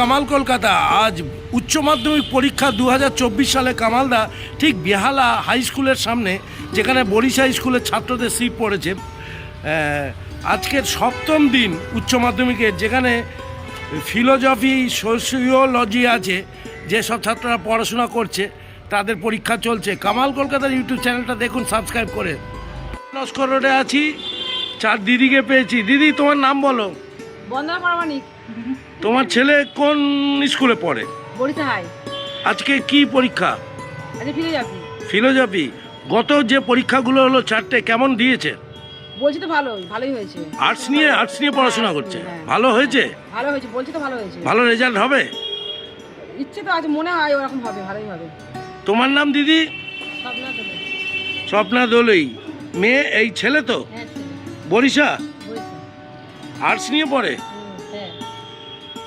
কামাল কলকাতা। আজ উচ্চ মাধ্যমিক পরীক্ষা দু হাজার চব্বিশ সালে কামালদা, ঠিক বেহালা হাই স্কুলের সামনে, যেখানে বরিশা স্কুলের ছাত্রদের সিট পড়েছে। আজকের সপ্তম দিন উচ্চ মাধ্যমিকের যেখানে ফিলোজফি সোশিওলজি আছে যেসব ছাত্ররা পড়াশোনা করছে, তাদের পরীক্ষা চলছে। কামাল কলকাতার ইউটিউব চ্যানেলটা দেখুন সাবস্ক্রাইব করে। নস্কর রোডে আছি, চার দিদিকে পেয়েছি। দিদি, তোমার নাম বলো। বন্দনা প্রামাণিক। তোমার ছেলে কোন স্কুলে পড়ে? হাই। আজকে কি পরীক্ষা? ফিলোজফি। গত যে পরীক্ষাগুলো হলো চারটে কেমন দিয়েছে? বলছি তো ভালোই ভালোই হয়েছে। আর্টস নিয়ে আর্টস নিয়ে পড়াশোনা করছে। হ্যাঁ। ভালো হয়েছে? ভালো হয়েছে বলছি তো ভালো হয়েছে। ভালো রেজাল্ট হবে? ইচ্ছে তো আজ মনে হয় ওরকম হবে ভালোই হবে। তোমার নাম দিদি? স্বপ্না দোলই। মেয়ে এই ছেলে তো? হ্যাঁ বরিশা? আর্টস নিয়ে পড়ে?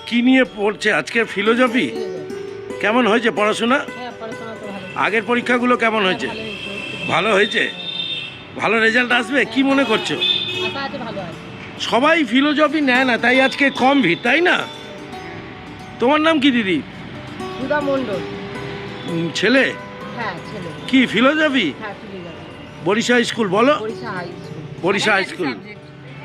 কি নিয়ে পড়ছে? আজকে ফিলোজফি? কেমন হয়েছে পড়াশোনা? হ্যাঁ পড়াশোনা তো ভালো। আগের পরীক্ষাগুলো কেমন হয়েছে? ভালো হয়েছে? ভালো রেজাল্ট আসবে? কি মনে করছ? সবাই ফিলোজফি নেয় না তাই আজকে কম ভিড় তাই না? তোমার নাম কি দিদি? সুধা মণ্ডল। উম, ছেলে? হ্যাঁ ছেলে। কি ফিলোজফি? হ্যাঁ বরিশা স্কুল বলো। Barisha high school.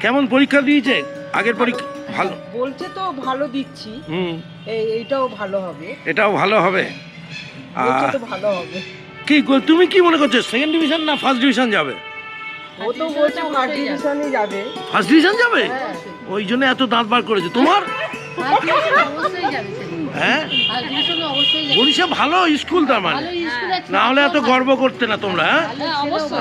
কেমন পরীক্ষা দিয়েছে? আগের পরীক্ষা ভালো। হ্যাঁ, বলছে তো ভালো দিচ্ছি। হুম। এই এইটাও ভালো হবে। এটাও ভালো হবে। বলছে তো ভালো হবে। কি তুমি কি মনে করছ সেকেন্ড ডিভিশন না ফার্স্ট ডিভিশন যাবে? ও তো বলছে ফার্স্ট ডিভিশনে যাবে। ফার্স্ট ডিভিশন যাবে? হ্যাঁ ওই জন্য এত দাঁত বার করেছে। তোমার? হ্যাঁ? বরিশা ভালো স্কুল তার মানে। ভালো না হলে এত গর্ব করতে না তোমরা হ্যাঁ?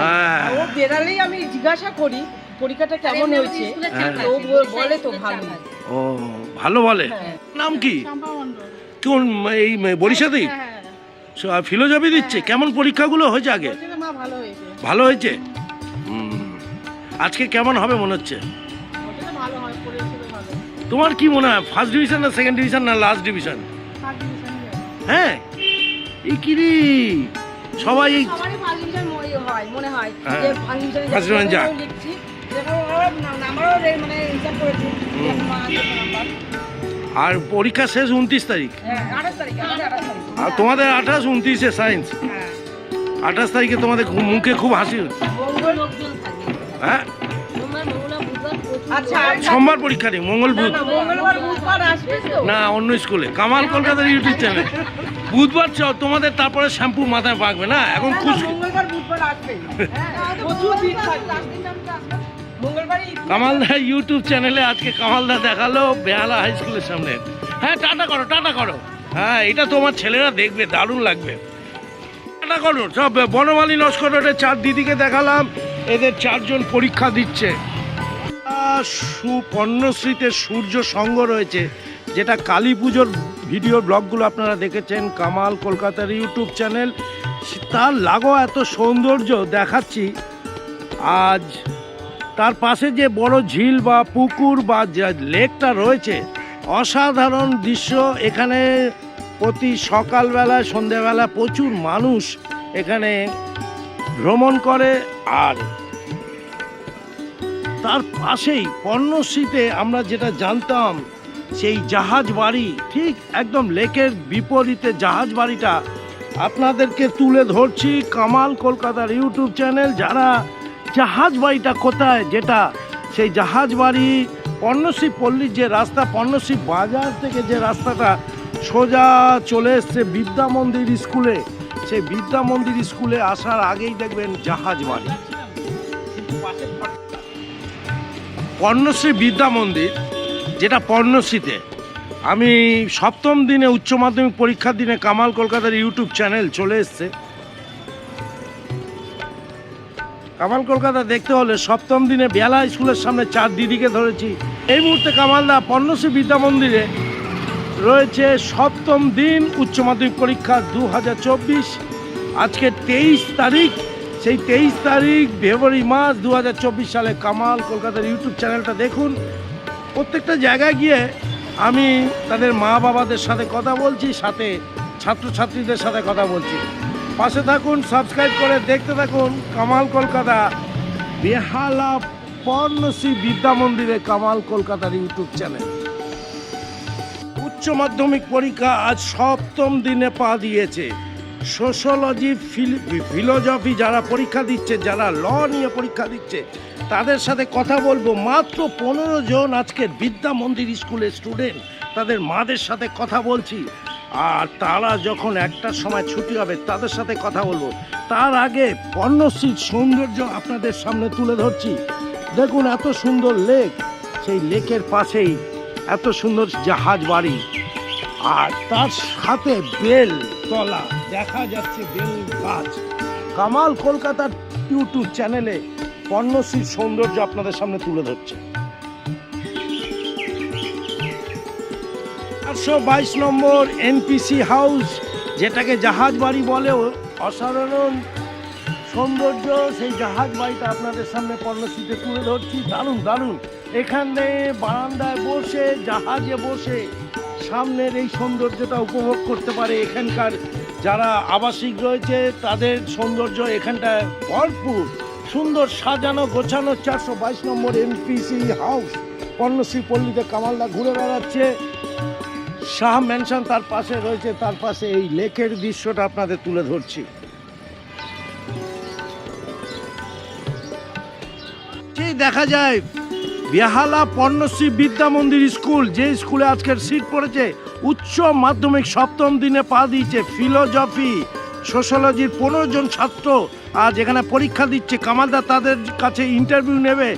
হ্যাঁ, হ্যাঁ। বেরালেই আমি জিজ্ঞাসা করি পরীক্ষাটা কেমন হয়েছে? হ্যাঁ। তো বলে তো ভালো। ও ভালো বলে? হ্যাঁ। নাম কি? কোন এই বরিশাতেই ফিলোজফি দিচ্ছে? কেমন পরীক্ষাগুলো হয়েছে আগে? ভালো হয়েছে। ভালো হয়েছে? হুম। আজকে কেমন হবে মনে হচ্ছে? হয় তোমার কি মনে হয় ফার্স্ট ডিভিশন না সেকেন্ড ডিভিশন না লাস্ট ডিভিশন ফার্স্ট ডিভিশনে যাবে হ্যাঁ। এই কি রে? সবাই মনে হয়। হ্যাঁ। ফার্স্ট ডিভিশনে যাক। আর পরীক্ষা শেষ উনত্রিশ তারিখ। হ্যাঁ আর তোমাদের আঠাশ উনত্রিশে সায়েন্স। হ্যাঁ আঠাশ তারিখে তোমাদের মুখে খুব হাসি হ্যাঁ? সোমবার বুধবার আচ্ছা। সোমবার পরীক্ষা নেই মঙ্গল বুধ না মঙ্গলবার বুধবার আসবে তো। না অন্য স্কুলে। কামাল কলকাতার ইউটিউব চ্যানেল। বুধবার চ তোমাদের তারপরে শ্যাম্পু মাথায় পাকবে না? এখন খুশ কামালদা ইউটিউব চ্যানেলে আজকে কামালদা দেখাল বেহালা হাই স্কুলের সামনে। হ্যাঁ টাটা করো টাটা করো। হ্যাঁ এটা তোমার ছেলেরা দেখবে, দারুণ লাগবে। টাটা করো, সব বনমালী নস্কর রোডে চার দিদিকে দেখালাম, এদের চারজন পরীক্ষা দিচ্ছে। সুপর্ণশ্রীতে সূর্য সঙ্গ রয়েছে, যেটা কালী পুজোর ভিডিও ব্লগগুলো আপনারা দেখেছেন, কামাল কলকাতার ইউটিউব চ্যানেল। তার লাগো এত সৌন্দর্য দেখাচ্ছি, আজ তার পাশে যে বড় ঝিল বা পুকুর বা লেকটা রয়েছে, অসাধারণ দৃশ্য। এখানে প্রতি সকালবেলা সন্ধ্যেবেলা প্রচুর মানুষ এখানে ভ্রমণ করে। আর তার পাশেই পর্ণশ্রীতে আমরা যেটা জানতাম, সেই জাহাজ বাড়ি, ঠিক একদম লেকের বিপরীতে জাহাজ বাড়িটা। আপনাদেরকে তুলে ধরছি কামাল কলকাতার ইউটিউব চ্যানেল। যারা জাহাজ বাড়িটা কোথায়? যেটা সেই জাহাজ বাড়ি পর্ণশ্রী পল্লীর যে রাস্তা পর্ণশ্রী বাজার থেকে যে রাস্তাটা সোজা চলে এসছে বিদ্যা মন্দির স্কুলে। সেই বিদ্যা মন্দির স্কুলে আসার আগেই দেখবেন জাহাজ বাড়ি পর্ণশ্রী বিদ্যা মন্দির, যেটা পর্ণশ্রীতে আমি সপ্তম দিনে উচ্চ মাধ্যমিক পরীক্ষার দিনে কামাল কলকাতার ইউটিউব চ্যানেল চলে এসছে। কামাল কলকাতা দেখতে হলে সপ্তম দিনে বেলা স্কুলের সামনে চার দিদিকে ধরেছি। এই মুহূর্তে কামালদা পর্ণশ্রী বিদ্যা মন্দিরে রয়েছে সপ্তম দিন উচ্চ মাধ্যমিক পরীক্ষা দু হাজার চব্বিশ। আজকে তেইশ তারিখ, সেই তেইশ তারিখ ফেব্রুয়ারি মাস দু হাজার চব্বিশ সালে কামাল কলকাতার ইউটিউব চ্যানেলটা দেখুন। প্রত্যেকটা জায়গায় গিয়ে আমি তাদের মা বাবাদের সাথে কথা বলছি, সাথে ছাত্রছাত্রীদের সাথে কথা বলছি। পাশে থাকুন সাবস্ক্রাইব করে দেখতে থাকুন কামাল কলকাতা। বেহালা পর্ণশ্রী বিদ্যা মন্দিরে কামাল কলকাতার ইউটিউব চ্যানেল উচ্চ মাধ্যমিক পরীক্ষা আজ সপ্তম দিনে পা দিয়েছে। সোশ্যোলজি ফিলোজফি যারা পরীক্ষা দিচ্ছে, যারা ল নিয়ে পরীক্ষা দিচ্ছে, তাদের সাথে কথা বলব। মাত্র পনেরো জন আজকের বিদ্যা মন্দির স্কুলের স্টুডেন্ট তাদের মাদের সাথে কথা বলছি। আর তারা যখন একটার সময় ছুটি হবে, তাদের সাথে কথা বলব। তার আগে পর্ণশ্রীর সৌন্দর্য আপনাদের সামনে তুলে ধরছি। দেখুন এত সুন্দর লেক। সেই লেকের পাশেই এত সুন্দর জাহাজ বাড়ি। আর তার সাথে বেল তলা। দেখা যাচ্ছে বেল গাছ। কামাল কলকাতার ইউটিউব চ্যানেলে পর্ণশ্রীর সৌন্দর্য আপনাদের সামনে তুলে ধরছে। চারশো বাইশ নম্বর এনপিসি হাউস, যেটাকে জাহাজ বাড়ি বলে অসাধারণ সৌন্দর্য, সেই জাহাজ বাড়িটা আপনাদের সামনে পর্ণশ্রীতে তুলে ধরছি। দারুণ দারুণ। এখানে বারান্দায় বসে, জাহাজে বসে সামনের এই সৌন্দর্যটা উপভোগ করতে পারে এখানকার যারা আবাসিক রয়েছে, তাদের সৌন্দর্য এখানটায় ভরপুর। সুন্দর সাজানো, গোছানো চারশো বাইশ নম্বর এনপিসি হাউস। পর্ণশ্রী পল্লীতে কামালদা ঘুরে বেড়াচ্ছে। শাহ ম্যানশন তার পাশে রয়েছে, তার পাশে এই লেকের দৃশ্যটা আপনাদের তুলে ধরছি। দেখা যায়, বেহালা পর্ণশ্রী বিদ্যা মন্দির স্কুল, যে স্কুলে আজকের সিট পড়েছে, উচ্চ মাধ্যমিক সপ্তম দিনে পা দিয়েছে ফিলোজফি। সোশ্যোলজির পনেরো জন ছাত্র আজ এখানে পরীক্ষা দিচ্ছে, কামালদা তাদের কাছে ইন্টারভিউ নেবে।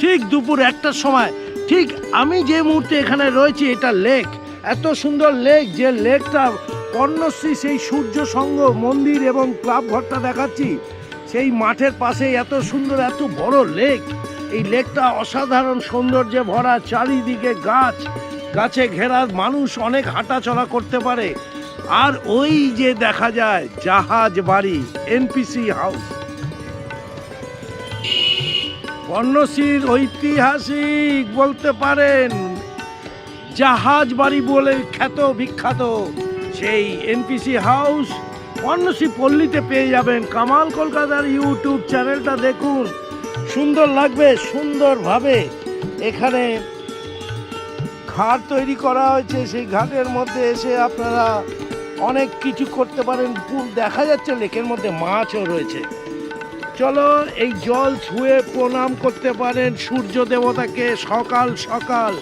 ঠিক দুপুর একটার সময়, ঠিক আমি যে মুহূর্তে এখানে রয়েছি, এটা লেক এত সুন্দর লেক, যে লেকটা কর্ণশ্রী, সেই সূর্য সঙ্গ, মন্দির এবং ক্লাব ঘরটা দেখাচ্ছি। সেই মাঠের পাশে এত সুন্দর, এত বড় লেক। এই লেকটা অসাধারণ সৌন্দর্যে ভরা, চারিদিকে গাছ। গাছে ঘেরা মানুষ অনেক হাঁটাচলা করতে পারে। আর ওই যে দেখা যায়, জাহাজ বাড়ি এনপিসি হাউস কর্ণশ্রীর ঐতিহাসিক বলতে পারেন জাহাজ বাড়ি বলে খ্যাত, বিখ্যাত, সেই এনপিসি হাউস পর্ণশ্রী পল্লীতে পেয়ে যাবেন কামাল কলকাতার ইউটিউব চ্যানেলটা দেখুন। সুন্দর লাগবে, সুন্দরভাবে। এখানে ঘাট তৈরি করা হয়েছে, সেই ঘাটের মধ্যে এসে আপনারা অনেক কিছু করতে পারেন। পুল দেখা যাচ্ছে, লেকের মধ্যে মাছও রয়েছে। চলো, এই জল ছুঁয়ে প্রণাম করতে পারেন সূর্য দেবতাকে সকাল সকাল।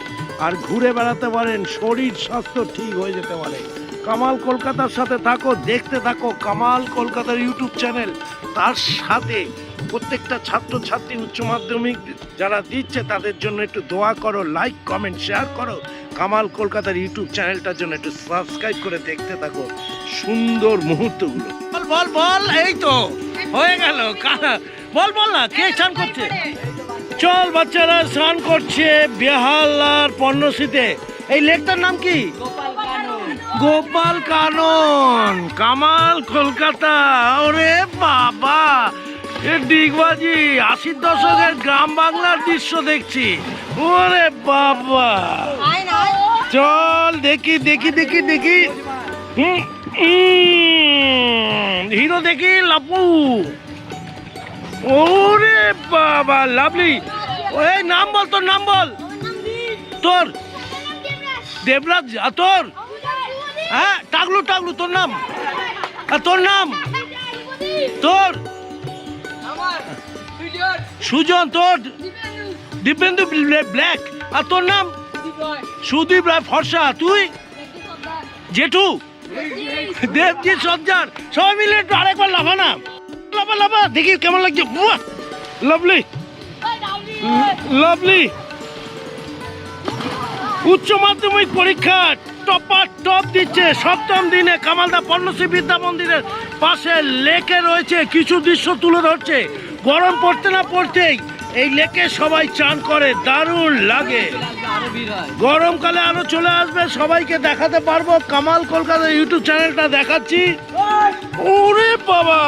আর ঘুরে বেড়াতে পারেন শরীর স্বাস্থ্য ঠিক হয়ে যেতে পারে। কামাল কলকাতার সাথে থাকো দেখতে থাকো কামাল কলকাতার ইউটিউব চ্যানেল। তার সাথে প্রত্যেকটা ছাত্রছাত্রী উচ্চ মাধ্যমিক যারা দিচ্ছে তাদের জন্য একটু দোয়া করো লাইক কমেন্ট শেয়ার করো। কামাল কলকাতার ইউটিউব চ্যানেলটার জন্য একটু সাবস্ক্রাইব করে দেখতে থাকো সুন্দর মুহূর্তগুলো। বল বল বল এই তো হয়ে গেল। বল বল না কে স্নান করছে? চল, বাচ্চারা স্নান করছে বেহালার পর্ণশ্রীতে এই লেকটার নাম কি? গোপাল কানন। কামাল কলকাতা। ওরে বাবা! ডিগবাজি, আশির দশকের গ্রাম বাংলার দৃশ্য দেখছি। ওরে বাবা! চল, দেখি দেখি দেখি দেখি। হিরো দেখি, লাপু। ওরে বাবা, লাভলি। ওই নাম বল, তোর নাম বল। তোর। দেবরাজ তোর? হ্যাঁ টাকলু টাকলু, তোর নাম। আর তোর নাম? তোর। সুজন, তোর। দিব্যেন্দু ব্ল্যাক। আর তোর নাম? সুদীপ রায় ফর্সা। তুই? জেঠু। দেবজিৎ সজ্জার। সবাই মিলে একটু আরেকবার লাফা না দেখি কেমন লাগছে। লাভলি লাভলি উচ্চ মাধ্যমিক পরীক্ষা, টপার টপ দিচ্ছে। সপ্তম দিনে কামালদা পর্ণশ্রী বিদ্যা মন্দিরের পাশে লেকে রয়েছে। কিছু দৃশ্য তুলে ধরছে। গরম পড়তে না পড়তেই এই লেকে সবাই চান করে। দারুণ লাগে। গরমকালে আরও চলে আসবে। সবাইকে দেখাতে পারব। কামাল কলকাতা ইউটিউব চ্যানেলটা দেখাচ্ছি। ওরে বাবা!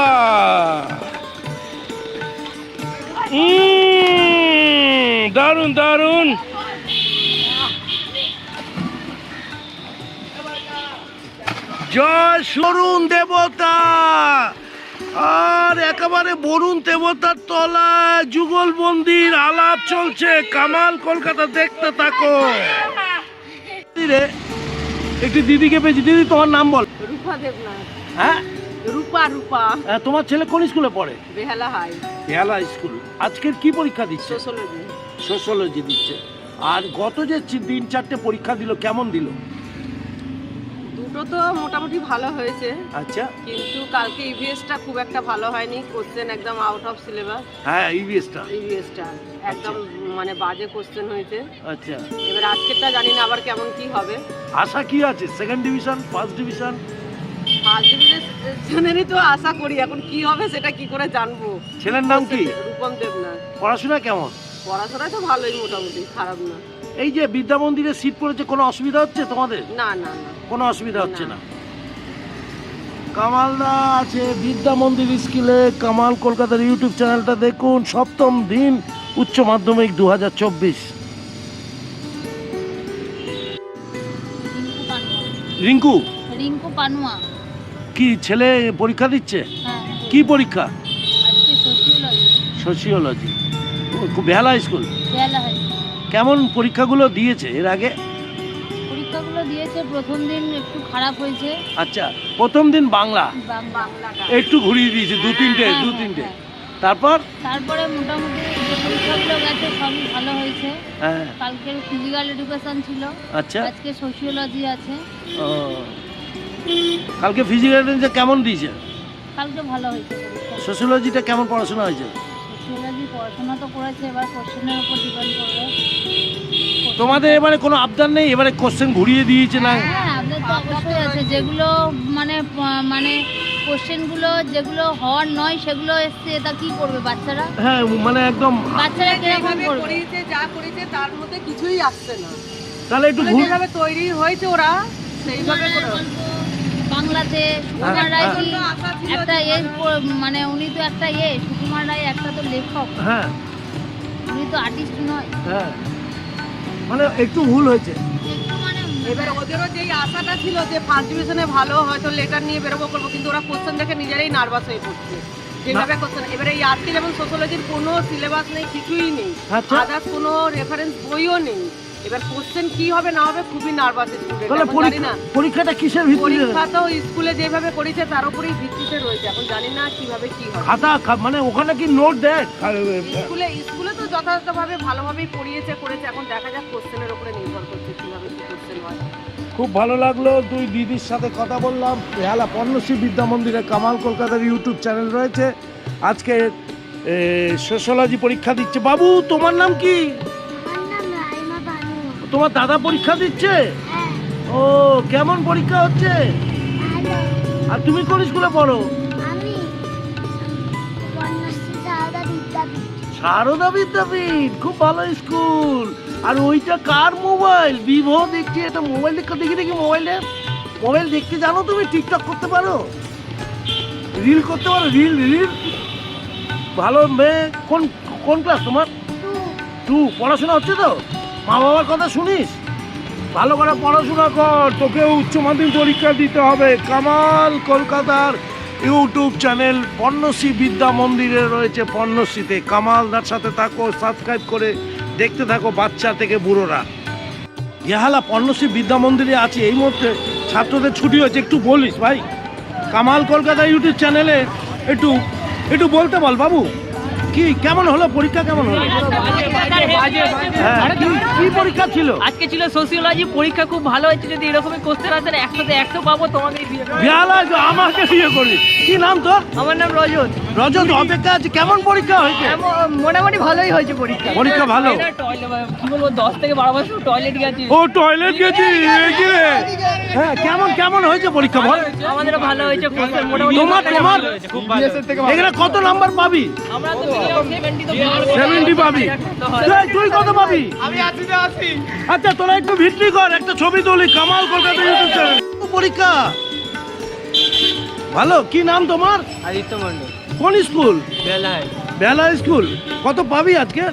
উম, দারুণ দারুণ! জয় সরুণ দেবতা! আর একেবারে বরুণ দেবতার তলায় যুগল মন্দির আলাপ চলছে। কামাল কলকাতা দেখতে থাকো। একটি দিদিকে পেয়েছি। দিদি তোমার নাম বল। রূপা দেবনাথ। হ্যাঁ? রূপা রূপা। হ্যাঁ, তোমার ছেলে কোন স্কুলে পড়ে? বেহালা হাই। বেহালা স্কুল। আজকের কি পরীক্ষা দিচ্ছে? সোশ্যোলজি। সোশ্যোলজি দিচ্ছে। আর গত যে চি- তিন চারটে পরীক্ষা দিল কেমন দিল? দুটো তো মোটামুটি ভালো হয়েছে। আচ্ছা। কিন্তু কালকে ইভিএসটা খুব একটা ভালো হয়নি। কোশ্চেন একদম আউট অফ সিলেবাস হ্যাঁ ইভিএসটা ইভিএসটা একদম মানে বাজে কোশ্চেন হয়েছে। আচ্ছা। এবার আজকেরটা জানি না আবার কেমন কি হবে। আশা কি আছে? সেকেন্ড ডিভিশন ফার্স্ট ডিভিশন তো আশা করি এখন কি হবে সেটা কি করে জানব? ছেলের নাম কি? রূপম দেবনাথ পড়াশোনা কেমন? পড়াশোনায় তো ভালোই মোটামুটি খারাপ না। এই যে বিদ্যা মন্দিরে সিট পড়েছে কোনো অসুবিধা হচ্ছে তোমাদের? না না না। কোনো অসুবিধা হচ্ছে না। কামালদা আছে বিদ্যা মন্দির স্কুলে কামাল কলকাতার ইউটিউব চ্যানেলটা দেখুন সপ্তম দিন উচ্চ মাধ্যমিক দু হাজার চব্বিশ। রিঙ্কু রিঙ্কু রিঙ্কু পানুয়া। কি ছেলে পরীক্ষা দিচ্ছে? হ্যাঁ। কি পরীক্ষা? সোশিওলজি বেহালা স্কুল কেমন পরীক্ষাগুলো দিয়েছে এর আগে? পরীক্ষাগুলো দিয়েছে প্রথম দিন একটু খারাপ হয়েছে। আচ্ছা প্রথম দিন বাংলা? একটু ঘুরিয়ে দিয়েছে দু তিনটে হ্যাঁ, দু হ্যাঁ, তিনটে। হ্যাঁ। তারপর? তারপরে মোটামুটি যে পরীক্ষাগুলো গেছে সবই ভালো হয়েছে। হ্যাঁ। কালকের ফিজিক্যাল এডুকেশন ছিল। আচ্ছা। আজকে সোশিওলজি আছে। ও। কালকে ফিজিক্যাল কেমন দিয়েছে? কালকে ভালো হয়েছে পরীক্ষা। সোশিওলজিটা কেমন পড়াশোনা হয়েছে? সোশিওলজি পড়াশোনা তো করেছে এবার কোশ্চেনের উপর ডিপেন্ড করবে। তোমাদের এবারে কোনো আবদার নেই? এবারে কোশ্চেন ঘুরিয়ে দিয়েছে না? হ্যাঁ আপনার তো অবশ্যই আছে। যেগুলো মানে মানে কোশ্চেনগুলো যেগুলো হওয়ার নয় সেগুলো এসছে তা কি করবে বাচ্চারা? হ্যাঁ মানে একদম বাচ্চারা কীরকম করবে? যা করেছে তার মধ্যে কিছুই আসছে না। তাহলে একটু মানে যেভাবে তৈরি হয়েছে ওরা সেইভাবে করে বাংলাতে সুকুমার হ্যাঁ, রায়। কি একটা এ মানে উনি তো একটা এ সুকুমার রায় একটা তো লেখক। হ্যাঁ। উনি তো আর্টিস্ট নয়। হ্যাঁ। মানে একটু ভুল হয়েছে। মানে এবার ওদেরও যেই আশাটা ছিল যে ফার্স্ট ডিভিশনে ভালো হয়তো লেটার নিয়ে বেরোবো করব কিন্তু ওরা কোশ্চেন দেখে নিজেরাই নার্ভাস হয়ে পড়ছে। যেভাবে কোশ্চেন এবারে এই আজকে যেমন সোশ্যোলজির কোনো সিলেবাস নেই কিছুই নেই। আচ্ছা। আদার্স কোনো রেফারেন্স বইও নেই। এবার কোশ্চেন কি হবে না হবে খুবই নার্ভাস স্টুডেন্ট না পরীক্ষাটা কিসের ভিত্তিতে? পরীক্ষা তো স্কুলে যেভাবে করেছে তার উপরেই ভিত্তিতে রয়েছে। এখন জানি না কীভাবে কি হবে। খাতা মানে ওখানে কি নোট দেয়? স্কুলে স্কুলে তো যথাযথভাবে ভালোভাবেই পড়িয়েছে করেছে। এখন দেখা যাক কোশ্চেনের উপরে নির্ভর করছে কীভাবে কি কোশ্চেন হয়। খুব ভালো লাগল দুই দিদির সাথে কথা বললাম। বেহালা পর্ণশ্রী বিদ্যা মন্দিরে কামাল কলকাতার ইউটিউব চ্যানেল রয়েছে। আজকে সোশ্যোলজি পরীক্ষা দিচ্ছে। বাবু তোমার নাম কি? তোমার দাদা পরীক্ষা দিচ্ছে? হ্যাঁ। ও কেমন পরীক্ষা হচ্ছে? আর তুমি কোন স্কুলে পড়ো? সারদা বিদ্যাপীঠ। খুব ভালো স্কুল। আর ওইটা কার মোবাইল? ভিভো দেখছি এটা মোবাইল দেখে দেখি দেখি মোবাইলে মোবাইল দেখতে জানো তুমি? টিকটক করতে পারো? রিল করতে পারো? Reel reel. ভালো মেয়ে। কোন কোন ক্লাস তোমার? টু। পড়াশোনা হচ্ছে তো? মা বাবার কথা শুনিস? ভালো করে পড়াশোনা কর, তোকে উচ্চ মাধ্যমিক পরীক্ষা দিতে হবে। কামাল কলকাতার ইউটিউব চ্যানেল পর্ণশ্রী বিদ্যা মন্দিরে রয়েছে পর্ণশ্রীতে কামালদার সাথে থাকো সাবস্ক্রাইব করে দেখতে থাকো বাচ্চা থেকে বুড়োরা। ইহালা পর্ণশ্রী বিদ্যা মন্দিরে আছে, এই মুহূর্তে ছাত্রদের ছুটি হয়েছে, একটু বলিস ভাই। কামাল কলকাতা ইউটিউব চ্যানেলে একটু একটু বলতে বল বাবু। কি কেমন হলো? পরীক্ষা কেমন হলো? হ্যাঁ কি- কি পরীক্ষা ছিল? আজকে ছিল সোসিওলজি পরীক্ষা খুব ভালো হয়েছে যদি এরকমই কোশ্চেন আসে একশোতে একশো পাবো তোমাকে দিয়ে দেবো। আমাকে বিয়ে করবি কি নাম তোর? আমার নাম রজত। রজত অপেক্ষা আছে কেমন পরীক্ষা হয়েছে? মোটামুটি ভালোই হয়েছে পরীক্ষা। পরীক্ষা ভালো? কি বলব দশ থেকে বারো বছর টয়লেট গেছি। ও টয়লেট গেছি হ্যাঁ কেমন কেমন হয়েছে পরীক্ষা বল? আমাদের ভালো হয়েছে তোমার তোমার? এখানে কত নাম্বার পাবি? সেভেন্টি পাবি। তুই তুই কত পাবি? আচ্ছা তোরা একটু ভিত্তি কর একটা ছবি তুলি কামাল কলকাতা ইউটিউব চ্যানেল পরীক্ষা। ভালো কি নাম তোমার? আদিত্য মন্ডল কোন স্কুল? বেলায় বেলা স্কুল। কত পাবি আজকে?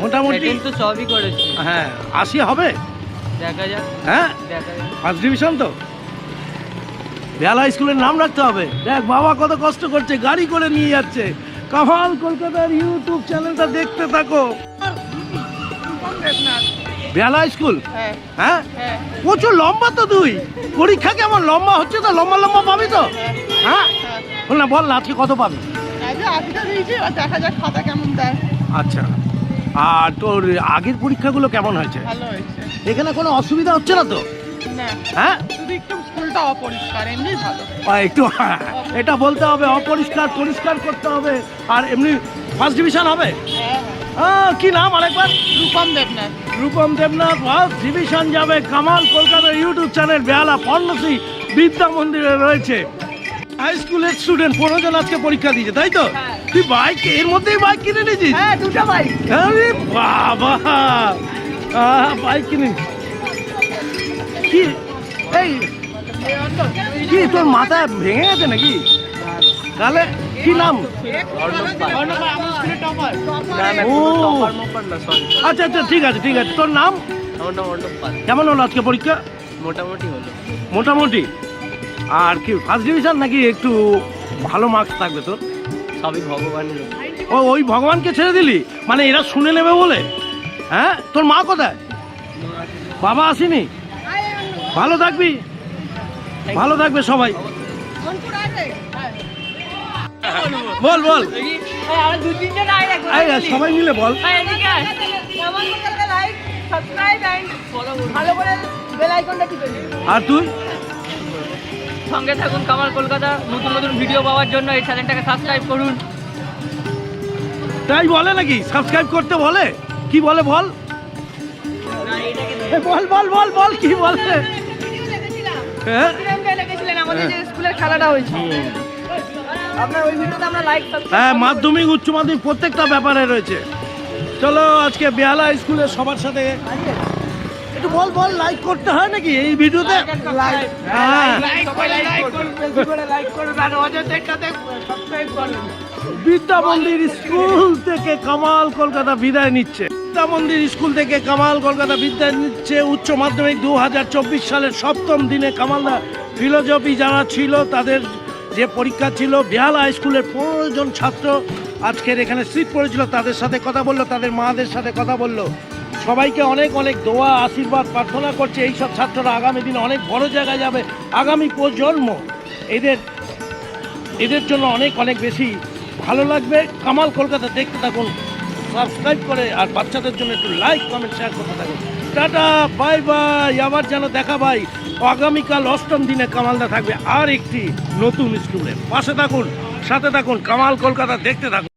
মোটামুটি তো সবই করেছি। হ্যাঁ আশি হবে? দেখা যাক। হ্যাঁ? ফার্স্ট ডিভিশন তো? বেলা স্কুলের নাম রাখতে হবে। দেখ বাবা কত কষ্ট করছে গাড়ি করে নিয়ে যাচ্ছে। কামাল কলকাতার ইউটিউব চ্যানেলটা দেখতে থাকো। বেলা স্কুল? হ্যাঁ। হ্যাঁ? হ্যাঁ। প্রচুর লম্বা তো তুই। পরীক্ষা কেমন লম্বা হচ্ছে তো? লম্বা লম্বা পাবি তো? হ্যাঁ। বল না বল না আজকে কত পাবি? দেখা যাক খাতা কেমন দেয়। আচ্ছা। আর তোর আগের পরীক্ষাগুলো কেমন হয়েছে? এখানে কোনো অসুবিধা হচ্ছে না তো? হ্যাঁ? একটু আহ, একটু হ্যাঁ, এটা বলতে হবে অপরিষ্কার পরিষ্কার করতে হবে। আর এমনি ফার্স্ট ডিভিশন হবে? কি নাম আরেকবার? রূপম দেবনাথ। রূপম দেবনাথ ফার্স্ট ডিভিশন যাবে কামাল কলকাতার ইউটিউব চ্যানেল বেহালা ফর্মসি বিদ্যা মন্দিরে রয়েছে। হাই স্কুলের স্টুডেন্ট পনেরো জন আজকে পরীক্ষা দিয়েছে তাই তো? তুই বাইক এর মধ্যেই বাইক কিনে নিয়েছিস হ্যাঁ দুটো বাইক আরে বাবা! বাইক কিনে কি? এই কি তোর মাথা ভেঙে গেছে নাকি? তাহলে কি নাম? আচ্ছা আচ্ছা ঠিক আছে ঠিক আছে। তোর নাম? কেমন হলো আজকে পরীক্ষা? মোটামুটি হলো। মোটামুটি? আর কি ফার্স্ট ডিভিশন নাকি একটু ভালো মার্কস থাকবে তোর? সবই ভগবানের ও ওই ভগবানকে ছেড়ে দিলি? মানে এরা শুনে নেবে বলে? হ্যাঁ? তোর মা কোথায়? বাবা আসেনি? ভালো থাকবি। ভালো থাকবে সবাই। বল বল। সবাই মিলে বল। ভালো করে বেল আইকনটা টিপে দিন আর তুই? সঙ্গে থাকুন কামাল কলকাতা নতুন নতুন ভিডিও পাওয়ার জন্য এই চ্যানেলটাকে সাবস্ক্রাইব করুন। তাই বলে নাকি? সাবস্ক্রাইব করতে বলে? কি বলে বল? বল বল বল বল কি বলে? হ্যাঁ? হ্যাঁ মাধ্যমিক উচ্চ মাধ্যমিক প্রত্যেকটা ব্যাপারে রয়েছে। চলো আজকে বেহালা স্কুলের সবার সাথে একটু বল বল লাইক করতে হয় নাকি? এই ভিডিওতে? বিদ্যা মন্দির স্কুল থেকে কামাল কলকাতা বিদায় নিচ্ছে। বিদ্যা মন্দির স্কুল থেকে কামাল কলকাতা বিদায় নিচ্ছে। উচ্চ মাধ্যমিক দু হাজার চব্বিশ সালের সপ্তম দিনে কামালদা ফিলোজফি যারা ছিল তাদের যে পরীক্ষা ছিল বেহালা স্কুলের পনেরো জন ছাত্র আজকের এখানে সিট পড়েছিল তাদের সাথে কথা বলল তাদের মাদের সাথে কথা বলল। সবাইকে অনেক অনেক দোয়া, আশীর্বাদ, প্রার্থনা করছে। এইসব ছাত্ররা আগামী দিনে অনেক বড় জায়গায় যাবে। আগামী প্রজন্ম এদের এদের জন্য অনেক অনেক বেশি ভালো লাগবে। কামাল কলকাতা দেখতে থাকুন, সাবস্ক্রাইব করে, আর বাচ্চাদের জন্য একটু লাইক কমেন্ট শেয়ার করতে থাকুন। টাটা বাই বাই আবার যেন দেখা ভাই আগামীকাল অষ্টম দিনে কামালদা থাকবে। আর একটি নতুন স্কুলে। পাশে থাকুন, সাথে থাকুন, কামাল কলকাতা দেখতে থাকুন।